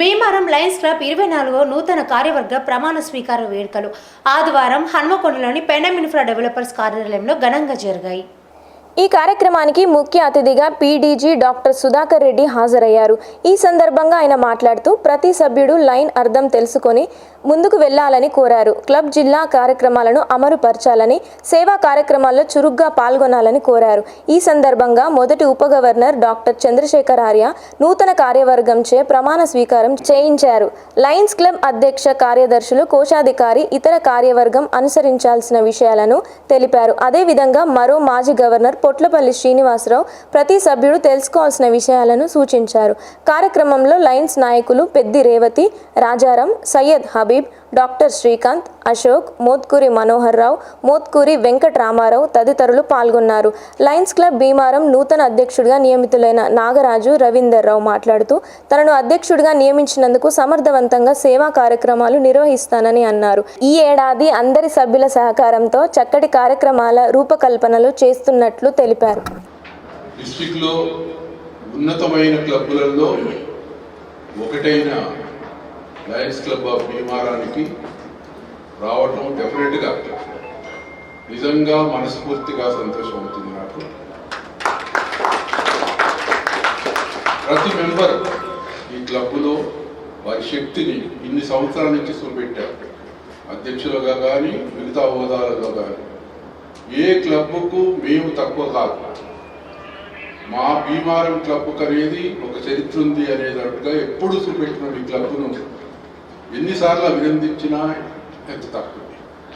Bheemaram Lions club ఇరవై నాలుగో నూతన కార్యవర్గ ప్రమాణ స్వీకార వేడుకలు. ఆదివారం హన్మకొండలోని పెండం డెవలపర్స్ కార్యాలయంలో ఘనంగా జరిగాయి. ఈ కార్యక్రమానికి ముఖ్య అతిథిగా పీడీజీ డాక్టర్ సుధాకర్ రెడ్డి హాజరయ్యారు. ఈ సందర్భంగా ఆయన మాట్లాడుతూ ప్రతి సభ్యుడు లైన్ అర్థం తెలుసుకొని ముందుకు వెళ్ళాలని కోరారు. క్లబ్ జిల్లా కార్యక్రమాలను అమరుపరచాలని సేవా కార్యక్రమాల్లో చురుగ్గా పాల్గొనాలని కోరారు. ఈ సందర్భంగా మొదటి ఉప గవర్నర్ డాక్టర్ చంద్రశేఖర్ ఆర్య నూతన కార్యవర్గంచే ప్రమాణ స్వీకారం చేయించారు. లయన్స్ క్లబ్ అధ్యక్ష కార్యదర్శులు కోశాధికారి ఇతర కార్యవర్గం అనుసరించాల్సిన విషయాలను తెలిపారు. అదేవిధంగా మరో మాజీ గవర్నర్ పొట్లపల్లి శ్రీనివాసరావు ప్రతి సభ్యుడు తెలుసుకోవాల్సిన విషయాలను సూచించారు. కార్యక్రమంలో లయన్స్ నాయకులు పెద్ది రేవతి రాజారాం సయ్యద్ హబీబ్ డాక్టర్ శ్రీకాంత్ అశోక్ మోత్కూరి మనోహర్ రావు మోత్కూరి వెంకట రామారావు తదితరులు పాల్గొన్నారు. లయన్స్ క్లబ్ భీమారం నూతన అధ్యక్షుడిగా నియమితులైన నాగరాజు రవీందర్ రావు మాట్లాడుతూ తనను అధ్యక్షుడిగా నియమించినందుకు సమర్థవంతంగా సేవా కార్యక్రమాలు నిర్వహిస్తానని అన్నారు. ఈ ఏడాది అందరి సభ్యుల సహకారంతో చక్కటి కార్యక్రమాల రూపకల్పనలు చేస్తున్నట్లు తెలిపారు. డిస్టిక్లో ఉన్నతమైన క్లబ్బులలో ఒకటైన లయన్స్ క్లబ్ ఆఫ్ భీమారానికి రావటం డెఫినెట్గా నిజంగా మనస్ఫూర్తిగా సంతోషం అవుతుంది నాకు. ప్రతి మెంబర్ ఈ క్లబ్లో వారి శక్తిని ఇన్ని సంవత్సరాల నుంచి చూపెట్టారు. అధ్యక్షులుగా కానీ మిగతా హోదాలలో కానీ ఏ క్లబ్కు మేము తక్కువ కాదు. మా భీమారం క్లబ్ అనేది ఒక చరిత్ర ఉంది అనేటట్టుగా ఎప్పుడు చూపెట్టిన ఈ క్లబ్ను ఎన్నిసార్లు అభినందించినా ఎంత తక్కువ